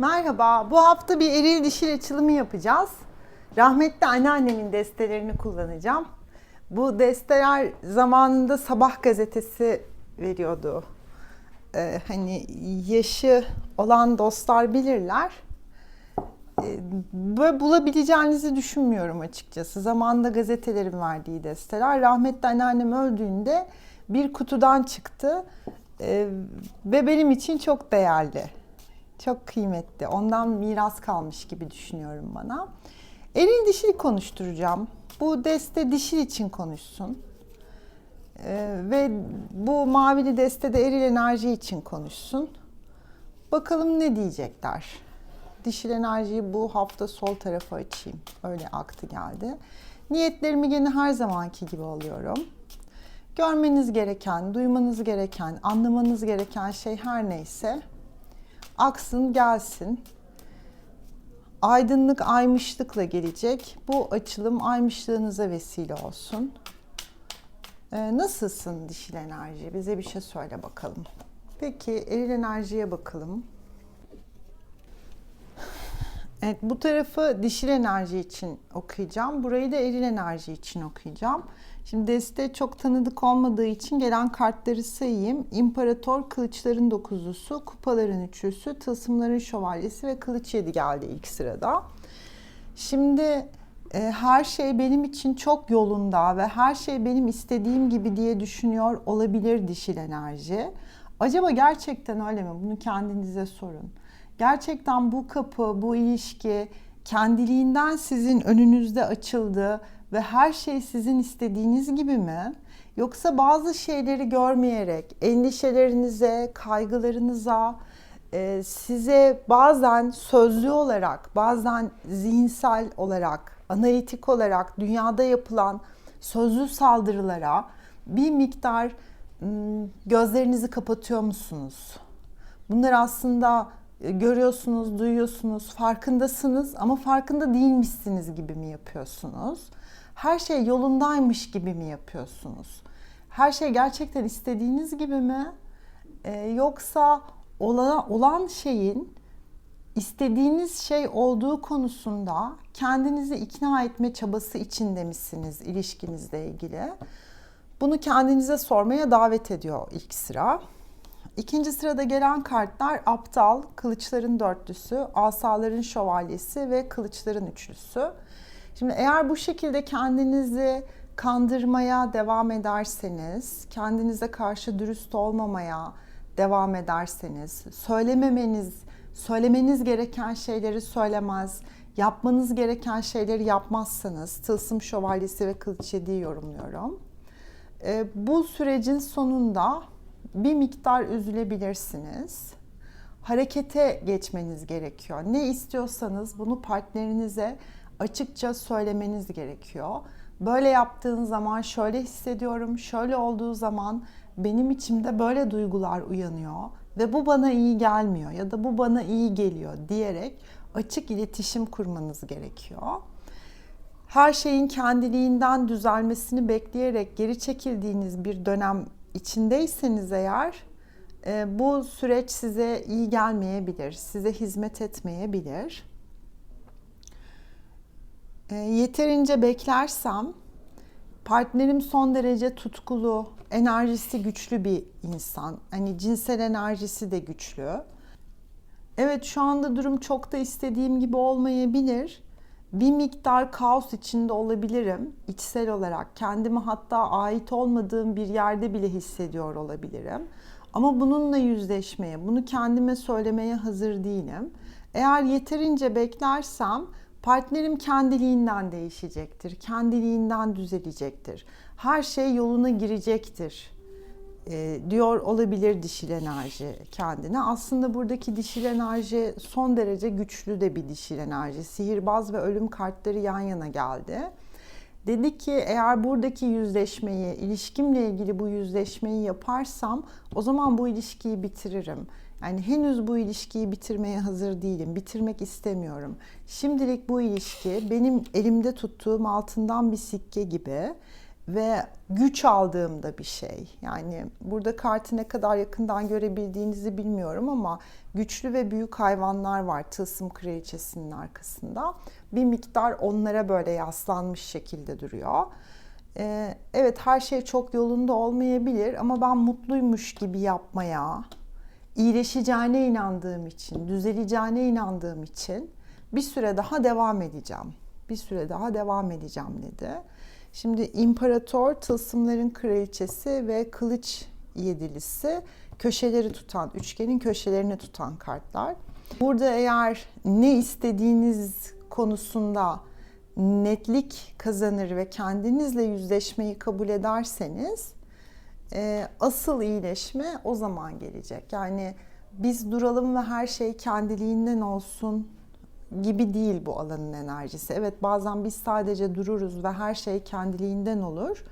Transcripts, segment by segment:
Merhaba, bu hafta bir eril dişil açılımı yapacağız. Rahmetli anneannemin destelerini kullanacağım. Bu desteler zamanında Sabah gazetesi veriyordu. Ee, hani yaşı olan dostlar bilirler. Ee, böyle bulabileceğinizi düşünmüyorum açıkçası. Zamanında gazetelerin verdiği desteler. Rahmetli anneannem öldüğünde bir kutudan çıktı. Ee, ve benim için çok değerli. Çok kıymetli. Ondan miras kalmış gibi düşünüyorum bana. Eril dişil konuşturacağım. Bu deste dişil için konuşsun. Ee, ve bu mavili deste de eril enerji için konuşsun. Bakalım ne diyecekler. Dişil enerjiyi bu hafta sol tarafa açayım. Öyle aktı geldi. Niyetlerimi gene her zamanki gibi alıyorum. Görmeniz gereken, duymanız gereken, anlamanız gereken şey her neyse aksın gelsin. Aydınlık aymışlıkla gelecek. Bu açılım aymışlığınıza vesile olsun. Ee, nasılsın dişil enerji? Bize bir şey söyle bakalım. Peki eril enerjiye bakalım. Evet bu tarafı dişil enerji için okuyacağım. Burayı da eril enerji için okuyacağım. Şimdi deste çok tanıdık olmadığı için gelen kartları sayayım. İmparator, kılıçların dokuzlusu, kupaların üçlüsü, tılsımların şövalyesi ve kılıç yedi geldi ilk sırada. Şimdi e, her şey benim için çok yolunda ve her şey benim istediğim gibi diye düşünüyor olabilir dişil enerji. Acaba gerçekten öyle mi? Bunu kendinize sorun. Gerçekten bu kapı, bu ilişki kendiliğinden sizin önünüzde açıldı ve her şey sizin istediğiniz gibi mi? Yoksa bazı şeyleri görmeyerek endişelerinize, kaygılarınıza, e, size bazen sözlü olarak, bazen zihinsel olarak, analitik olarak dünyada yapılan sözlü saldırılara bir miktar gözlerinizi kapatıyor musunuz? Bunlar aslında e, görüyorsunuz, duyuyorsunuz, farkındasınız ama farkında değilmişsiniz gibi mi yapıyorsunuz? Her şey yolundaymış gibi mi yapıyorsunuz? Her şey gerçekten istediğiniz gibi mi? Ee, yoksa olan, olan şeyin istediğiniz şey olduğu konusunda kendinizi ikna etme çabası içinde misiniz ilişkinizle ilgili? Bunu kendinize sormaya davet ediyor ilk sıra. İkinci sırada gelen kartlar aptal, kılıçların dörtlüsü, asaların şövalyesi ve kılıçların üçlüsü. Şimdi eğer bu şekilde kendinizi kandırmaya devam ederseniz, kendinize karşı dürüst olmamaya devam ederseniz, söylememeniz, söylemeniz gereken şeyleri söylemez, yapmanız gereken şeyleri yapmazsanız, tılsım şövalyesi ve kılıç yediği yorumluyorum. E, bu sürecin sonunda bir miktar üzülebilirsiniz. Harekete geçmeniz gerekiyor. Ne istiyorsanız bunu partnerinize açıkça söylemeniz gerekiyor. Böyle yaptığın zaman şöyle hissediyorum, şöyle olduğu zaman benim içimde böyle duygular uyanıyor ve bu bana iyi gelmiyor ya da bu bana iyi geliyor diyerek açık iletişim kurmanız gerekiyor. Her şeyin kendiliğinden düzelmesini bekleyerek geri çekildiğiniz bir dönem içindeyseniz eğer e, bu süreç size iyi gelmeyebilir, size hizmet etmeyebilir. E, yeterince beklersem partnerim son derece tutkulu, enerjisi güçlü bir insan. Hani cinsel enerjisi de güçlü. Evet şu anda durum çok da istediğim gibi olmayabilir bir miktar kaos içinde olabilirim içsel olarak. Kendimi hatta ait olmadığım bir yerde bile hissediyor olabilirim. Ama bununla yüzleşmeye, bunu kendime söylemeye hazır değilim. Eğer yeterince beklersem partnerim kendiliğinden değişecektir, kendiliğinden düzelecektir. Her şey yoluna girecektir e, diyor olabilir dişil enerji kendine. Aslında buradaki dişil enerji son derece güçlü de bir dişil enerji. Sihirbaz ve ölüm kartları yan yana geldi. Dedi ki eğer buradaki yüzleşmeyi, ilişkimle ilgili bu yüzleşmeyi yaparsam o zaman bu ilişkiyi bitiririm. Yani henüz bu ilişkiyi bitirmeye hazır değilim. Bitirmek istemiyorum. Şimdilik bu ilişki benim elimde tuttuğum altından bir sikke gibi ve güç aldığımda bir şey. Yani burada kartı ne kadar yakından görebildiğinizi bilmiyorum ama güçlü ve büyük hayvanlar var tılsım kraliçesinin arkasında. Bir miktar onlara böyle yaslanmış şekilde duruyor. Ee, evet her şey çok yolunda olmayabilir ama ben mutluymuş gibi yapmaya, iyileşeceğine inandığım için, düzeleceğine inandığım için bir süre daha devam edeceğim. Bir süre daha devam edeceğim dedi. Şimdi imparator, tılsımların kraliçesi ve kılıç yedilisi köşeleri tutan, üçgenin köşelerini tutan kartlar. Burada eğer ne istediğiniz konusunda netlik kazanır ve kendinizle yüzleşmeyi kabul ederseniz e, asıl iyileşme o zaman gelecek. Yani biz duralım ve her şey kendiliğinden olsun gibi değil bu alanın enerjisi. Evet bazen biz sadece dururuz ve her şey kendiliğinden olur.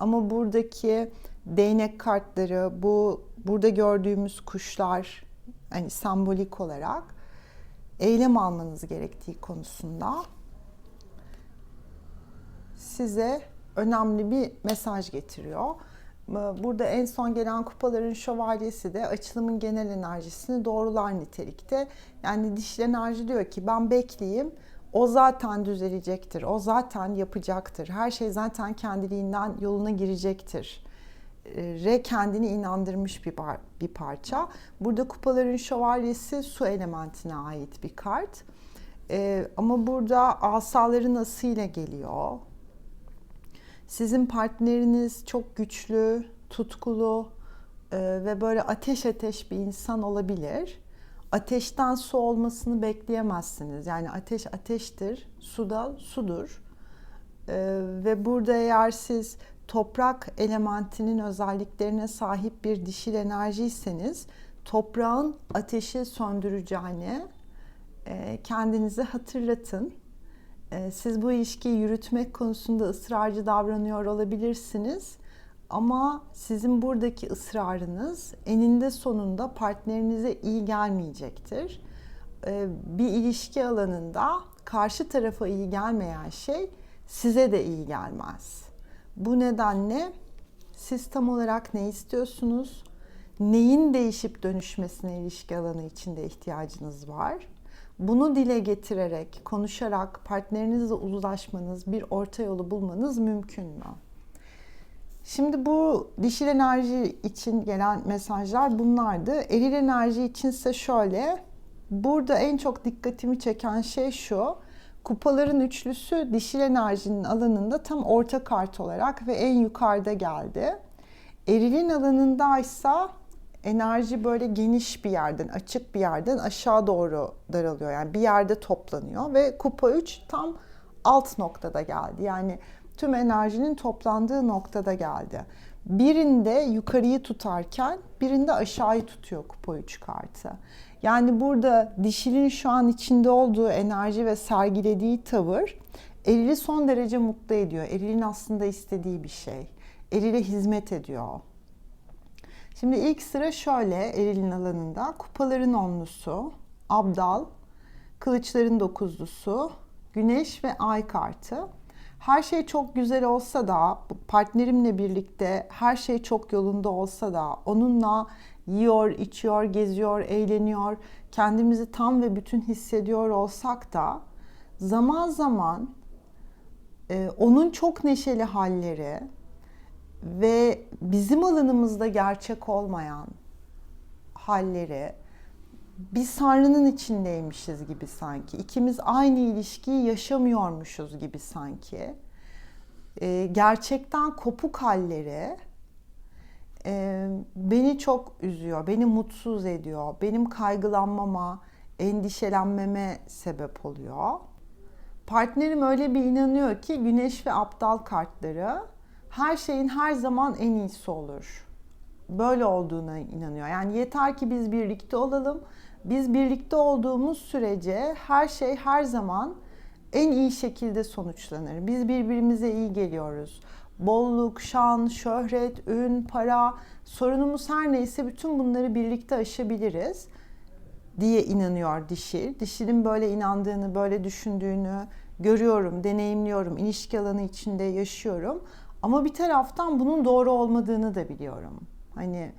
Ama buradaki değnek kartları, bu burada gördüğümüz kuşlar hani sembolik olarak eylem almanız gerektiği konusunda size önemli bir mesaj getiriyor. Burada en son gelen kupaların şövalyesi de açılımın genel enerjisini doğrular nitelikte. Yani dişil enerji diyor ki ben bekleyeyim. O zaten düzelecektir. O zaten yapacaktır. Her şey zaten kendiliğinden yoluna girecektir. Re kendini inandırmış bir, par- bir parça. Burada kupaların şövalyesi su elementine ait bir kart. Ee, ama burada asaların asıyla geliyor sizin partneriniz çok güçlü, tutkulu e, ve böyle ateş ateş bir insan olabilir. Ateşten su olmasını bekleyemezsiniz. Yani ateş ateştir, su da sudur. E, ve burada eğer siz toprak elementinin özelliklerine sahip bir dişil enerjiyseniz toprağın ateşi söndüreceğini e, kendinize hatırlatın siz bu ilişkiyi yürütmek konusunda ısrarcı davranıyor olabilirsiniz. Ama sizin buradaki ısrarınız eninde sonunda partnerinize iyi gelmeyecektir. Ee, bir ilişki alanında karşı tarafa iyi gelmeyen şey size de iyi gelmez. Bu nedenle siz tam olarak ne istiyorsunuz? Neyin değişip dönüşmesine ilişki alanı içinde ihtiyacınız var? Bunu dile getirerek, konuşarak partnerinizle uzlaşmanız, bir orta yolu bulmanız mümkün mü? Şimdi bu dişil enerji için gelen mesajlar bunlardı. Eril enerji içinse şöyle. Burada en çok dikkatimi çeken şey şu. Kupaların üçlüsü dişil enerjinin alanında tam orta kart olarak ve en yukarıda geldi. Erilin alanındaysa enerji böyle geniş bir yerden, açık bir yerden aşağı doğru daralıyor. Yani bir yerde toplanıyor ve kupa 3 tam alt noktada geldi. Yani tüm enerjinin toplandığı noktada geldi. Birinde yukarıyı tutarken birinde aşağıyı tutuyor kupa 3 kartı. Yani burada dişilin şu an içinde olduğu enerji ve sergilediği tavır erili son derece mutlu ediyor. Erilin aslında istediği bir şey. Erile hizmet ediyor. Şimdi ilk sıra şöyle erilin alanında kupaların onlusu, abdal, kılıçların dokuzlusu, güneş ve ay kartı. Her şey çok güzel olsa da partnerimle birlikte her şey çok yolunda olsa da onunla yiyor, içiyor, geziyor, eğleniyor, kendimizi tam ve bütün hissediyor olsak da zaman zaman e, onun çok neşeli halleri, ve bizim alanımızda gerçek olmayan halleri bir sarnının içindeymişiz gibi sanki. İkimiz aynı ilişkiyi yaşamıyormuşuz gibi sanki. E, gerçekten kopuk halleri e, beni çok üzüyor, beni mutsuz ediyor. Benim kaygılanmama, endişelenmeme sebep oluyor. Partnerim öyle bir inanıyor ki güneş ve aptal kartları her şeyin her zaman en iyisi olur. Böyle olduğuna inanıyor. Yani yeter ki biz birlikte olalım. Biz birlikte olduğumuz sürece her şey her zaman en iyi şekilde sonuçlanır. Biz birbirimize iyi geliyoruz. Bolluk, şan, şöhret, ün, para, sorunumuz her neyse bütün bunları birlikte aşabiliriz diye inanıyor dişil. Dişilin böyle inandığını, böyle düşündüğünü görüyorum, deneyimliyorum, ilişki alanı içinde yaşıyorum. Ama bir taraftan bunun doğru olmadığını da biliyorum. Hani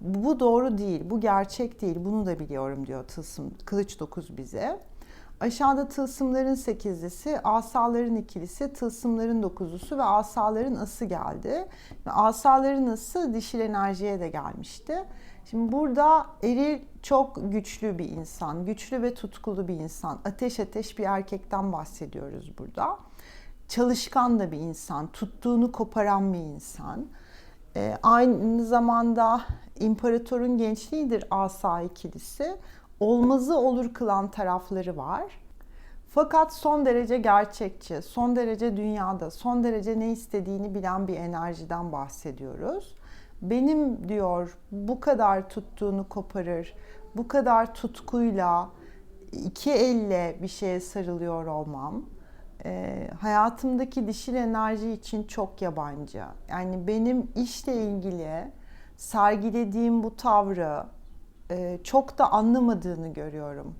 bu doğru değil, bu gerçek değil, bunu da biliyorum diyor Tılsım, Kılıç 9 bize. Aşağıda tılsımların sekizlisi, asaların ikilisi, tılsımların dokuzusu ve asaların ası geldi. Asaların ası dişil enerjiye de gelmişti. Şimdi burada eril çok güçlü bir insan, güçlü ve tutkulu bir insan. Ateş ateş bir erkekten bahsediyoruz burada. Çalışkan da bir insan, tuttuğunu koparan bir insan. Ee, aynı zamanda imparatorun gençliğidir asa ikilisi olmazı olur kılan tarafları var. Fakat son derece gerçekçi, son derece dünyada, son derece ne istediğini bilen bir enerjiden bahsediyoruz. Benim diyor bu kadar tuttuğunu koparır, bu kadar tutkuyla, iki elle bir şeye sarılıyor olmam, e, hayatımdaki dişil enerji için çok yabancı. Yani benim işle ilgili sergilediğim bu tavrı, e, çok da anlamadığını görüyorum.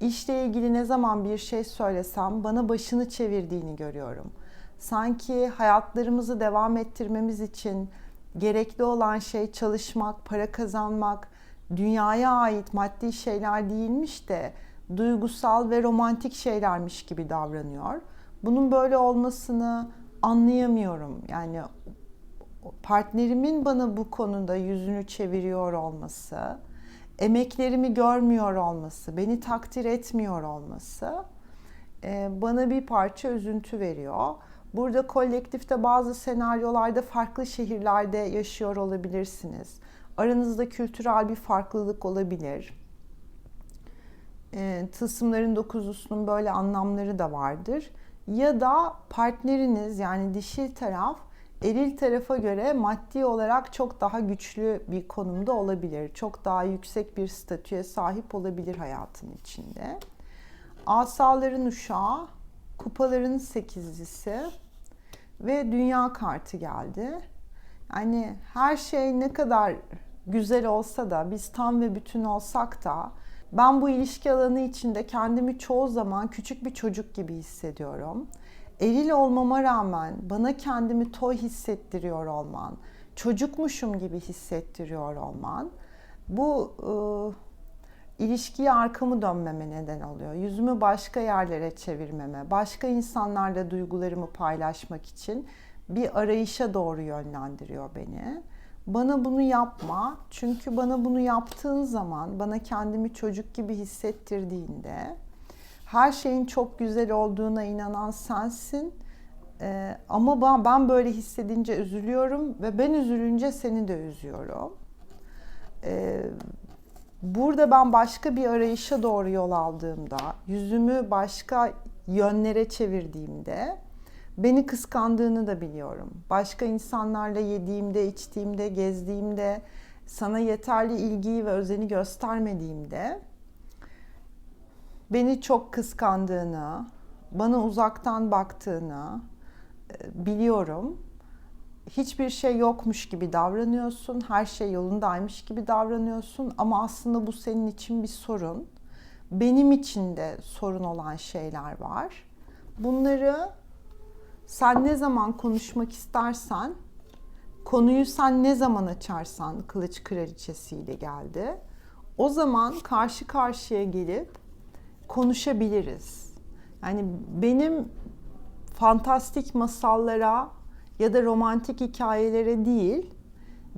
İşle ilgili ne zaman bir şey söylesem bana başını çevirdiğini görüyorum. Sanki hayatlarımızı devam ettirmemiz için gerekli olan şey çalışmak, para kazanmak, dünyaya ait maddi şeyler değilmiş de duygusal ve romantik şeylermiş gibi davranıyor. Bunun böyle olmasını anlayamıyorum. Yani partnerimin bana bu konuda yüzünü çeviriyor olması, emeklerimi görmüyor olması, beni takdir etmiyor olması e, bana bir parça üzüntü veriyor. Burada kolektifte bazı senaryolarda farklı şehirlerde yaşıyor olabilirsiniz. Aranızda kültürel bir farklılık olabilir. E, tılsımların dokuzusunun böyle anlamları da vardır. Ya da partneriniz yani dişil taraf eril tarafa göre maddi olarak çok daha güçlü bir konumda olabilir. Çok daha yüksek bir statüye sahip olabilir hayatın içinde. Asaların uşağı, kupaların sekizlisi ve dünya kartı geldi. Yani her şey ne kadar güzel olsa da biz tam ve bütün olsak da ben bu ilişki alanı içinde kendimi çoğu zaman küçük bir çocuk gibi hissediyorum eril olmama rağmen bana kendimi toy hissettiriyor olman, çocukmuşum gibi hissettiriyor olman bu e, ilişkiye arkamı dönmeme neden oluyor. Yüzümü başka yerlere çevirmeme, başka insanlarla duygularımı paylaşmak için bir arayışa doğru yönlendiriyor beni. Bana bunu yapma. Çünkü bana bunu yaptığın zaman, bana kendimi çocuk gibi hissettirdiğinde her şeyin çok güzel olduğuna inanan sensin. Ee, ama ben böyle hissedince üzülüyorum ve ben üzülünce seni de üzüyorum. Ee, burada ben başka bir arayışa doğru yol aldığımda, yüzümü başka yönlere çevirdiğimde beni kıskandığını da biliyorum. Başka insanlarla yediğimde, içtiğimde, gezdiğimde, sana yeterli ilgiyi ve özeni göstermediğimde beni çok kıskandığını, bana uzaktan baktığını e, biliyorum. Hiçbir şey yokmuş gibi davranıyorsun, her şey yolundaymış gibi davranıyorsun ama aslında bu senin için bir sorun. Benim için de sorun olan şeyler var. Bunları sen ne zaman konuşmak istersen, konuyu sen ne zaman açarsan kılıç kraliçesiyle geldi. O zaman karşı karşıya gelip konuşabiliriz. Yani benim fantastik masallara ya da romantik hikayelere değil,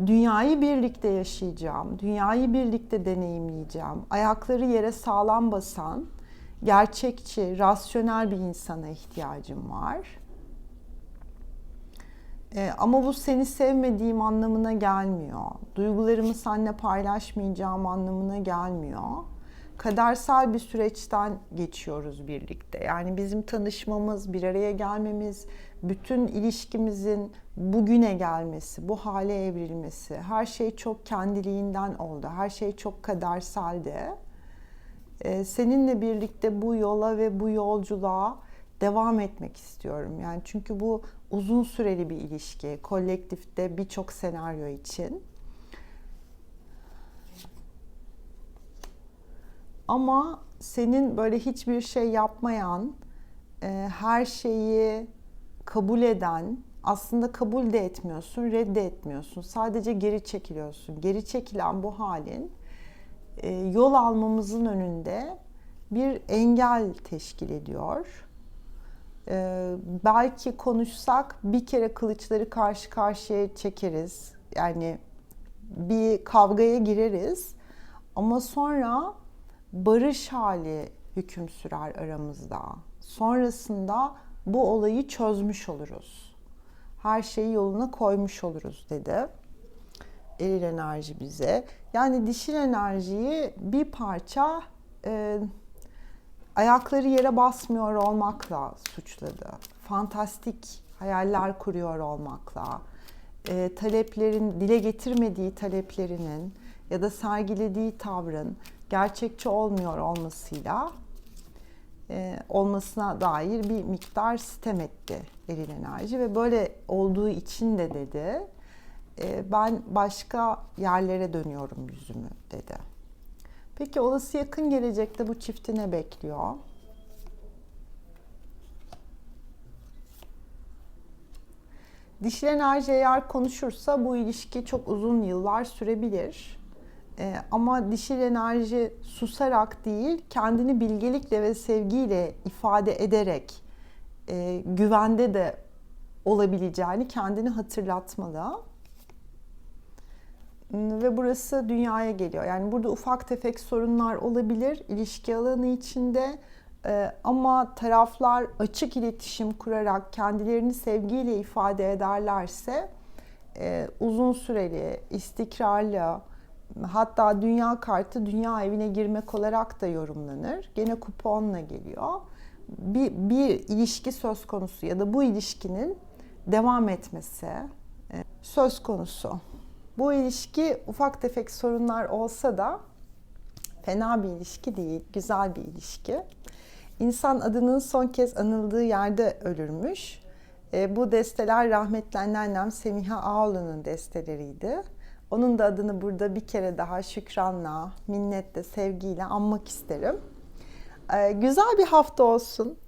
dünyayı birlikte yaşayacağım, dünyayı birlikte deneyimleyeceğim. Ayakları yere sağlam basan, gerçekçi, rasyonel bir insana ihtiyacım var. Ee, ama bu seni sevmediğim anlamına gelmiyor. Duygularımı seninle paylaşmayacağım anlamına gelmiyor kadersel bir süreçten geçiyoruz birlikte. Yani bizim tanışmamız, bir araya gelmemiz, bütün ilişkimizin bugüne gelmesi, bu hale evrilmesi, her şey çok kendiliğinden oldu. Her şey çok kaderseldi. Ee, seninle birlikte bu yola ve bu yolculuğa devam etmek istiyorum. Yani çünkü bu uzun süreli bir ilişki, kolektifte birçok senaryo için. Ama senin böyle hiçbir şey yapmayan, e, her şeyi kabul eden, aslında kabul de etmiyorsun, redde etmiyorsun. Sadece geri çekiliyorsun. Geri çekilen bu halin e, yol almamızın önünde bir engel teşkil ediyor. E, belki konuşsak bir kere kılıçları karşı karşıya çekeriz. Yani bir kavgaya gireriz. Ama sonra barış hali hüküm sürer aramızda. Sonrasında bu olayı çözmüş oluruz. Her şeyi yoluna koymuş oluruz dedi. Eril enerji bize. Yani dişil enerjiyi bir parça e, ayakları yere basmıyor olmakla suçladı. Fantastik hayaller kuruyor olmakla, e, taleplerin, dile getirmediği taleplerinin ya da sergilediği tavrın gerçekçi olmuyor olmasıyla e, olmasına dair bir miktar sitem etti eril enerji ve böyle olduğu için de dedi e, ben başka yerlere dönüyorum yüzümü dedi. Peki olası yakın gelecekte bu çifti ne bekliyor? Dişil enerji eğer konuşursa bu ilişki çok uzun yıllar sürebilir. Ee, ama dişil enerji susarak değil, kendini bilgelikle ve sevgiyle ifade ederek e, güvende de olabileceğini kendini hatırlatmalı. Ve burası dünyaya geliyor. Yani burada ufak tefek sorunlar olabilir ilişki alanı içinde. Ee, ama taraflar açık iletişim kurarak kendilerini sevgiyle ifade ederlerse e, uzun süreli, istikrarlı, hatta dünya kartı dünya evine girmek olarak da yorumlanır. Gene kuponla geliyor. Bir, bir ilişki söz konusu ya da bu ilişkinin devam etmesi e, söz konusu. Bu ilişki ufak tefek sorunlar olsa da fena bir ilişki değil, güzel bir ilişki. İnsan adının son kez anıldığı yerde ölürmüş. E, bu desteler rahmetli anneannem Semiha Ağoğlu'nun desteleriydi. Onun da adını burada bir kere daha şükranla, minnetle, sevgiyle anmak isterim. E, güzel bir hafta olsun.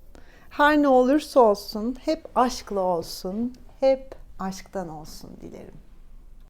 Her ne olursa olsun hep aşkla olsun, hep aşktan olsun dilerim.